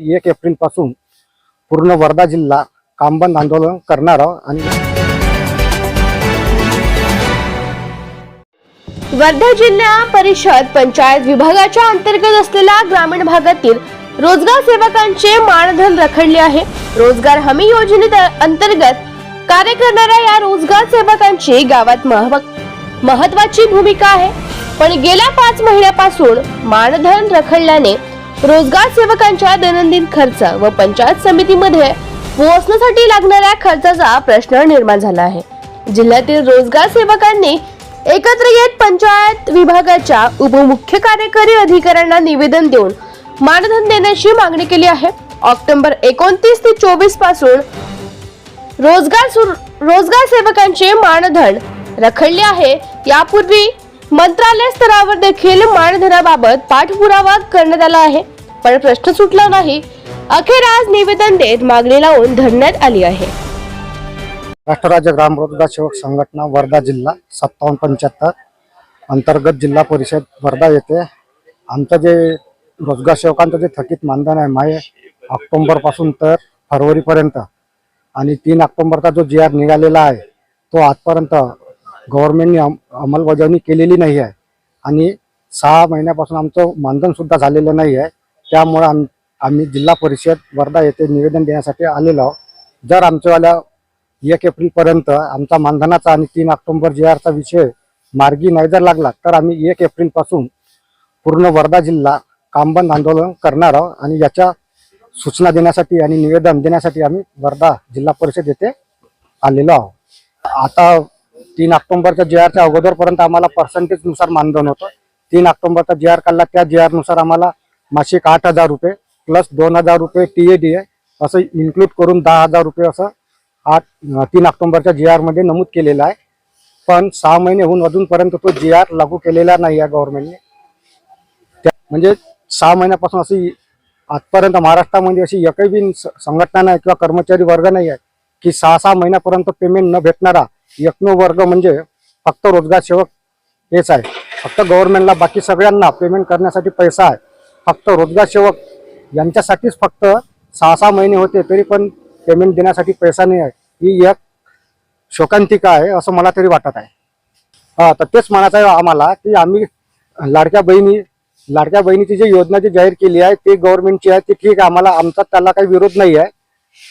एक एप्रिलपासून पूर्ण वर्धा जिल्हा कामबंद आंदोलन करणार आहोत आणि वर्धा जिल्हा परिषद पंचायत विभागाच्या अंतर्गत असलेल्या ग्रामीण भागातील रोजगार सेवकांचे मानधन रखडले आहे. रोजगार हमी योजने अंतर्गत कार्य करणाऱ्या या रोजगार सेवकांची गावात महत्वाची भूमिका आहे. पण गेल्या पाच महिन्यापासून मानधन रखडल्याने रोजगार सेवकांच्या दैनंदिन खर्च व पंचायत समितीमध्ये पोहोचण्यासाठी लागणाऱ्या खर्चाचा प्रश्न निर्माण झाला आहे. जिल्ह्यातील रोजगार सेवकांनी एकत्र येत पंचायत विभागाच्या उपमुख्य कार्यकारी अधिकाऱ्यांना निवेदन देऊन मानधन देण्याची मागणी केली आहे. ऑक्टोबर एकोणतीस ते चोवीसपासून रोजगार रोजगार सेवकांचे मानधन रखडले आहे. यापूर्वी मंत्रालय स्तरावर देखील मानधनाबाबत पाठपुरावा करण्यात आला आहे. पण प्रश्न सुटला नाही. अखेर आज निवेदन देत मागणी लावून धरण्यात आली आहे. राष्ट्रराज्य ग्रामरोजगार सेवक संघटना वर्धा जिल्हा सत्तावन्न पंच्याहत्तर अंतर्गत जिल्हा परिषद वर्धा येथे आमचं जे रोजगार सेवकांचं जे थकीत मानधन आहे माय ऑक्टोंबरपासून तर फरवरीपर्यंत आणि तीन ऑक्टोंबरचा जो जी आर निघालेला आहे तो आजपर्यंत गव्हर्नमेंटने अम अंमलबजावणी केलेली नाही आहे. आणि सहा महिन्यापासून आमचं मानधन सुद्धा झालेलं नाही आहे. त्यामुळं आम आम्ही जिल्हा परिषद वर्धा येथे निवेदन देण्यासाठी आलेलो आहोत. जर आमच्यावाल्या एक एप्रिलपर्यंत आमचा मानधनाचा आणि तीन ऑक्टोंबर जी आरचा विषय मार्गी नाही जर लागला तर आम्ही एक एप्रिलपासून पूर्ण वर्धा जिल्हा कामबंद आंदोलन करणार आहोत आणि याच्या सूचना देण्यासाठी आणि निवेदन देण्यासाठी आम्ही वर्धा जिल्हा परिषद येथे आलेलो आहोत. आता तीन ऑक्टोबरच्या जी आरच्या अगोदरपर्यंत आम्हाला पर्सेंटेजनुसार मानधन होतं. तीन ऑक्टोबरचा जी आर काढला त्या जी आरनुसार आम्हाला मासिक आठ हजार रुपये प्लस दोन हजार रुपये टी ए डी ए असं इन्क्लूड करून दहा हजार रुपये असं आठ तीन ऑक्टोबरच्या जी आरमध्ये नमूद केलेलं आहे. पण सहा महिने होऊन अजूनपर्यंत तो जी आर लागू केलेला नाही आहे गव्हर्नमेंटने त्या म्हणजे सहा महिन्यापासून अशी आजपर्यंत महाराष्ट्रामध्ये अशी एकही बी संघटना नाही किंवा कर्मचारी वर्ग नाही आहे की सहा सहा महिन्यापर्यंत पेमेंट न भेटणारा एकमेव वर्ग म्हणजे फक्त रोजगार सेवक हेच आहे. फक्त गव्हर्नमेंटला बाकी सगळ्यांना पेमेंट करण्यासाठी पैसा आहे. फक्त रोजगार सेवक यांच्यासाठीच फक्त सहा सहा महिने होते तरी पण पेमेंट देण्यासाठी पैसा नाही आहे. ही एक शोकांतिका आहे असं मला तरी वाटत आहे. हा तर तेच म्हणायचं आहे आम्हाला की आम्ही लाडक्या बहिणी लाडक्या बहिणीची जी योजना जी जाहीर केली आहे ती गव्हर्नमेंटची आहे ती ठीक आहे. आम्हाला आमचा त्याला काही विरोध नाही आहे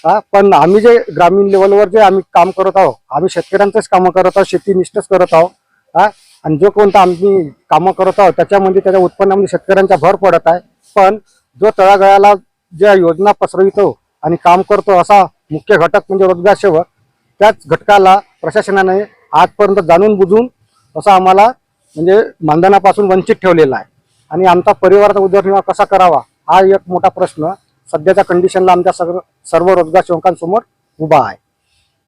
हा पण आम्ही जे ग्रामीण लेवलवर जे आम्ही काम करत आहोत आम्ही शेतकऱ्यांचंच कामं करत आहोत शेतीनिष्ठच करत आहोत हा? आणि जो कोणता आम्ही कामं करत आहोत त्याच्यामध्ये त्याच्या उत्पन्नामध्ये शेतकऱ्यांचा भर पडत आहे. पण जो तळागळाला ज्या योजना पसरवितो आणि काम करतो असा मुख्य घटक म्हणजे रोजगार सेवक त्याच घटकाला प्रशासनाने आजपर्यंत जाणून बुजून असा आम्हाला म्हणजे मानधनापासून वंचित ठेवलेला आहे. आणि आमचा परिवाराचा उदरनिर्वाह कसा करावा हा एक मोठा प्रश्न सध्याच्या कंडिशनला आमच्या सर्व सर्व रोजगार सेवकांसमोर उभा आहे.